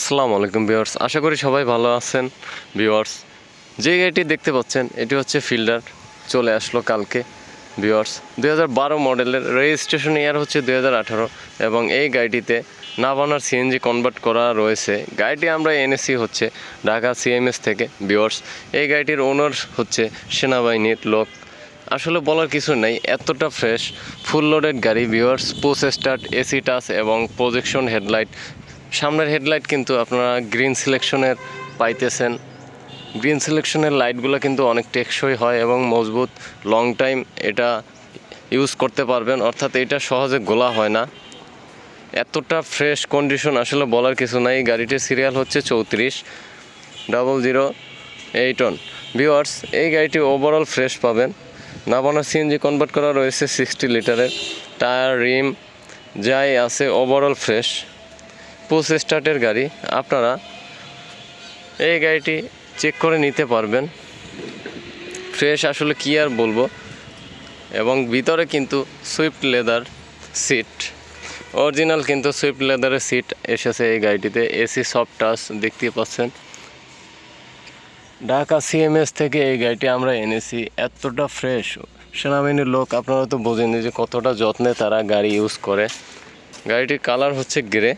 আসসালামু আলাইকুম ভিউয়ার্স, আশা করি সবাই ভালো আছেন। ভিউয়ার্স, যে গাড়িটি দেখতে পাচ্ছেন, এটি হচ্ছে ফিল্ডার, চলে আসলো কালকে। হাজার বারো মডেলের রেজিস্ট্রেশন ইয়ার হচ্ছে দুই হাজার আঠারো এবং এই গাড়িটিতে নাভানার সিএনজি কনভার্ট করা রয়েছে। গাড়িটি আমরা এনেছি হচ্ছে ঢাকা সিএমএস থেকে। ভিউয়ার্স, এই গাড়িটির ওনার হচ্ছে সেনাবাহিনীর লোক। আসলে বলার কিছু নেই, এতটা ফ্রেশ ফুল লোডেড গাড়ি। ভিওয়ার্স পোস স্টার্ট এসি টাচ এবং প্রজেকশন হেডলাইট সামনের হেডলাইট কিন্তু আপনারা গ্রিন সিলেকশনের পাইতেছেন। গ্রিন সিলেকশনের লাইটগুলো কিন্তু অনেক টেকসই হয় এবং মজবুত লং টাইম এটা ইউজ করতে পারবেন। অর্থাৎ এটা সহজে গোলা হয় না। এতটা ফ্রেশ কন্ডিশন আসলে বলার কিছু নাই। গাড়িটির সিরিয়াল হচ্ছে চৌত্রিশ ডাবল জিরো এইট অন ভিওয়ার্স এই গাড়িটি ওভারঅল ফ্রেশ পাবেন। নাবানা সিএনজি কনভার্ট করা রয়েছে সিক্সটি লিটারের টায়ার রিম যাই আছে ওভারঅল ফ্রেশ পুশ স্টার্টের গাড়ি, আপনারা এই গাড়িটি চেক করে নিতে পারবেন। ফ্রেশ আসলে কি আর বলব? এবং ভিতরে কিন্তু সুইফট লেদার সিট অরিজিনাল কিন্তু সুইফট লেদারের সিট এসেছে এই গাড়িটিতে এসি সফট টাচ দেখতে পাচ্ছেন। ঢাকা সিএমএস থেকে এই গাড়িটি আমরা এনেছি, এতটা ফ্রেশ সেনাবাহিনীর লোক আপনারা তো বোঝেন যে কতটা যত্নে তারা গাড়ি ইউজ করে। গাড়িটির কালার হচ্ছে গ্রে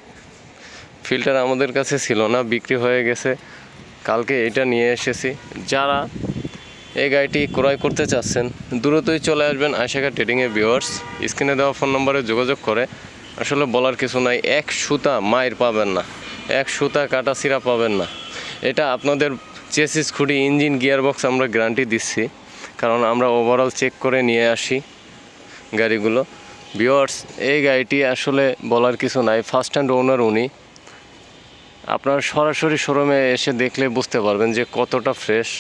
ফিল্টার আমাদের কাছে ছিল না, বিক্রি হয়ে গেছে। কালকে এটা নিয়ে এসেছি। যারা এই গাড়িটি ক্রয় করতে চাচ্ছেন, দ্রুতই চলে আসবেন আশাকা ট্রেডিংয়ের ভিউয়ার্স স্ক্রিনে দেওয়া ফোন নম্বরে যোগাযোগ করে। আসলে বলার কিছু নাই, এক সুতা মায়ের পাবেন না। এক সুতা কাটা সিরা পাবেন না। এটা আপনাদের চেসিস খুঁটি ইঞ্জিন গিয়ারবক্স আমরা গ্যারান্টি দিচ্ছি। কারণ আমরা ওভারঅল চেক করে নিয়ে আসি গাড়িগুলো। ভিওয়ার্স এই গাড়িটি আসলে বলার কিছু নাই। ফার্স্ট হ্যান্ড ওনার উনি। আপনার সরাসরি শোরুমে এসে দেখলে বুঝতে পারবেন যে কতটা ফ্রেশ।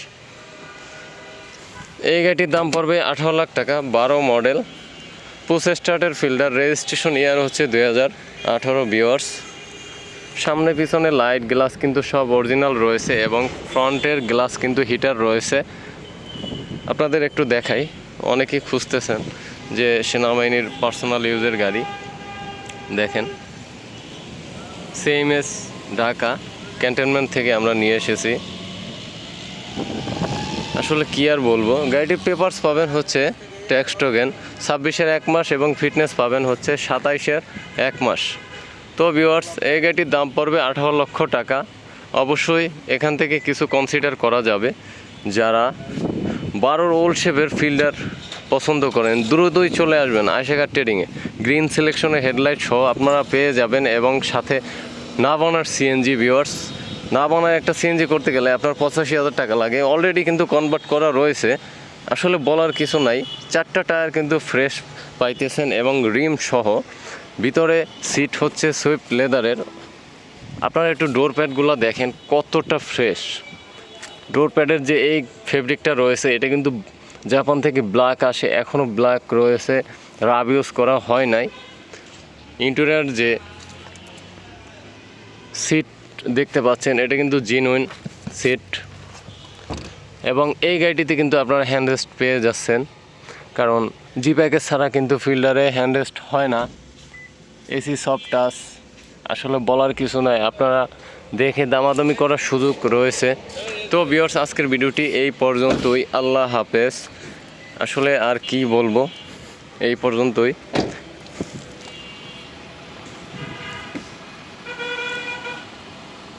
এই গাড়িটির দাম পড়বে আঠারো লাখ টাকা, বারো মডেল। পুস স্টার্টের ফিল্ডার, রেজিস্ট্রেশন ইয়ার হচ্ছে দুই হাজার আঠারো বিয়ার্স সামনে পিছনে লাইট গ্লাস কিন্তু সব অরিজিনাল রয়েছে এবং ফ্রন্টের গ্লাস কিন্তু হিটার রয়েছে। আপনাদের একটু দেখাই, অনেকেই খুঁজতেছেন যে সেনাবাহিনীর পার্সোনাল ইউজের গাড়ি। দেখেন সেম এস ঢাকা ক্যান্টনমেন্ট থেকে আমরা নিয়ে এসেছি। আসলে কি আর বলব? গাড়িটির পেপারস পাবেন হচ্ছে ট্যাক্স টোকেন, ছাব্বিশের এক মাস এবং ফিটনেস পাবেন হচ্ছে সাতাইশের এক মাস। তো ভিউয়ার্স, এই গাড়িটির দাম পড়বে আঠারো লক্ষ টাকা। অবশ্যই এখান থেকে কিছু কনসিডার করা যাবে। যারা বারোর ওল্ড শেপের ফিল্ডার পছন্দ করেন, দ্রুতই চলে আসবেন আয়সাকার ট্রেডিংয়ে গ্রিন সিলেকশনের হেডলাইট সহ আপনারা পেয়ে যাবেন এবং সাথে না বানার সিএনজি ভিউয়ার্স না বানায় একটা সিএনজি করতে গেলে আপনার পঁচাশি হাজার টাকা লাগে। অলরেডি কিন্তু কনভার্ট করা রয়েছে। আসলে বলার কিছু নাই। চারটা টায়ার কিন্তু ফ্রেশ পাইতেছেন এবং রিম সহ। ভিতরে সিট হচ্ছে সুইফট লেদারের আপনারা একটু ডোর প্যাডগুলো দেখেন কতটা ফ্রেশ ডোর প্যাডের যে এই ফেব্রিকটা রয়েছে, এটা কিন্তু জাপান থেকে ব্ল্যাক আসে এখনও ব্ল্যাক রয়েছে। রাব ইউজ করা হয় নাই। ইন্টেরিয়ার যে সিট দেখতে পাচ্ছেন, এটা কিন্তু জিনুইন সিট। এবং এই গাড়িটিতে কিন্তু আপনারা হ্যান্ড রেস্ট পেয়ে যাচ্ছেন, কারণ জি প্যাকেজ ছাড়া কিন্তু ফিল্ডারে হ্যান্ড রেস্ট হয় না। এসি সফট টাচ আসলে বলার কিছু নাই, আপনারা দেখে দামাদামি করার সুযোগ রয়েছে। তো বিয়ার্স আজকের ভিডিওটি এই পর্যন্তই, আল্লাহ হাফেজ। আসলে আর কি বলব, এই পর্যন্তই।